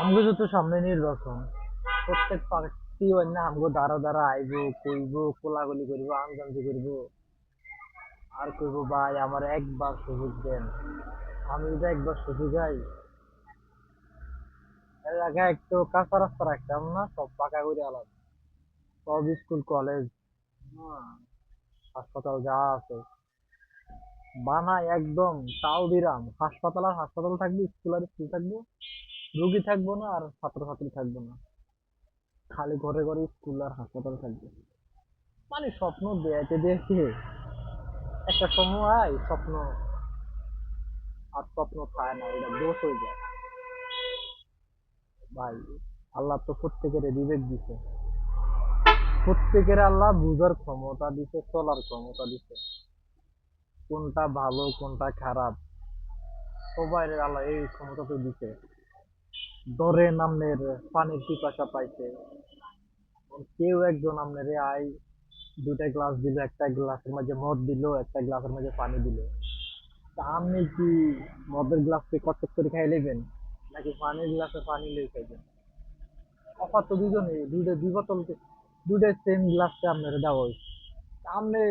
আমগো যত সামনে নির্বাচন, প্রত্যেক পার্টি অন্য আমগো দ্বারা দ্বারা আইব, কইব কোলাগুলি করব আমজামজি করব। আর কইব, ভাই, আমার একবার সুযোগ দেন। আমি যদি একবার সুযোগ আই এলাকায় একটু কাঁচা রাস্তা রাখতাম না, সব পাকা করে আলাম সব স্কুল, কলেজ, হাসপাতাল যা আছে বানাই একদম তাও দিরাম। হাসপাতাল আর হাসপাতাল থাকবে, স্কুল আর স্কুল থাকবে। রুগী থাকব না আর ছাত্রছাত্রী থাকব না। খালি ঘরে ঘরে স্কুল আর হাসপাতাল থাকবে। মানে স্বপ্ন দেখতে দেখে একটা সময় স্বপ্ন আর স্বপ্ন খায় না, এটা দোষ হয়ে যায়। ভাই, আল্লাহ তো প্রত্যেকের বিবেক দিছে। প্রত্যেকের আল্লাহ বুঝার ক্ষমতা দিছে, চলার ক্ষমতা দিছে। কোনটা ভালো, কোনটা খারাপ সবাই আল্লাহ এই ক্ষমতা তো দিছে। দরে নামের পানির পিপাসা পাইছে। কেউ একজন আপনার আই দুটা গ্লাস দিল, একটা গ্লাসের মাঝে মদ দিল, একটা গ্লাসের মাঝে পানি দিল। তা আপনি কি মদের গ্লাসকে কত করে খাই নেবেন নাকি পানির গ্লাসে পানি লই খাইবেন? অফার তো দুজনে দুইটা, দুই বোতল দুইটা সেম গ্লাসে আপনার দেওয়া হয়েছে আপনি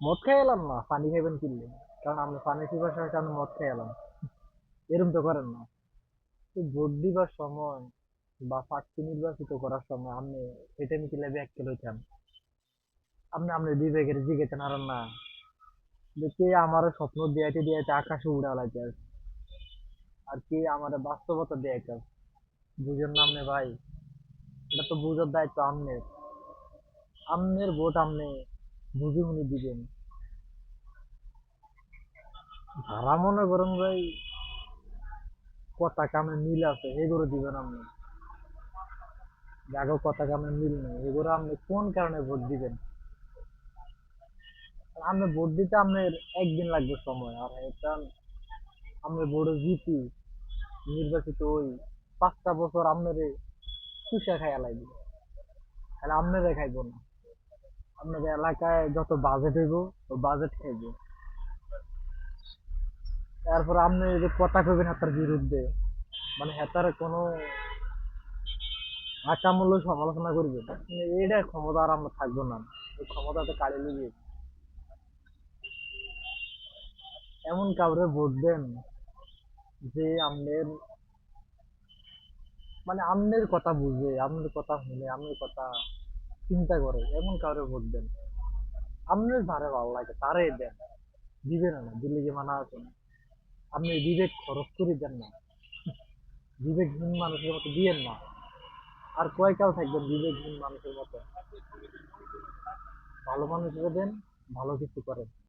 মদ খাই এলাম না, পানি খাইবেন কিনলে? কারণ আপনি পানির পিপাসা হয়েছে আপনি মদ খাই এলাম। এরকম তো করেন না। ভোট দিবার সময় বা প্রার্থী নির্বাচিত করার সময় আপনি এটা লেবে এক কিলো হইতাম আপনি আপনি বিবেকের জিগেছেন আর না। কে আমার স্বপ্ন দিয়াইতে দিয়াইতে আকাশে উড়া লাগে আর কে আমার বাস্তবতা দিয়াইতে বুঝেন না আপনি ভাই? এটা তো বুঝার দায়িত্ব আমনের আমনের ভোট আপনি বুঝে শুনে দিবেন। যারা মনে করেন ভাই কথা কামে মিল আছে, এগুলো দিবেন আপনি। যাগো কথা কামে মিল নেই, এগুলো আপনি কোন কারণে ভোট দিবেন? আপনি ভোট দিতে আপনার একদিন লাগবে সময়, আর এটা আপনি ভোটে জিতি, নির্বাচিত ওই পাঁচটা বছর আপনার চুষা খাইয়া লাগবে। তাহলে আপনারা খাইব না। আপনাদের এলাকায় যত বাজেট হইব ও বাজেট খাইব। তারপর আপনি যে কথা কবেন হাতার বিরুদ্ধে মানে হেতার কোনো আকামূল্য সমালোচনা করবে এইটা ক্ষমতা আর আমরা থাকব না। এই ক্ষমতাটা কাড়ে নিবে এমন কাউরে ভোট দেন যে আমনের মানে আমনের কথা বুঝে, আমনের কথা শুনে, আমনের কথা চিন্তা করে, এমন কাউরে ভোট দেন। আমনের ধারে ভালো লাগে তারে দেন। দিবেন না দিলে যে মানা আছে না। আপনি বিবেক খরচ করে দেন না। বিবেকহীন মানুষের মতো দিয়েন না। আর কয়কাল থাকবেন বিবেকহীন মানুষের মতো? ভালো মানুষ দেন, ভালো কিছু করেন।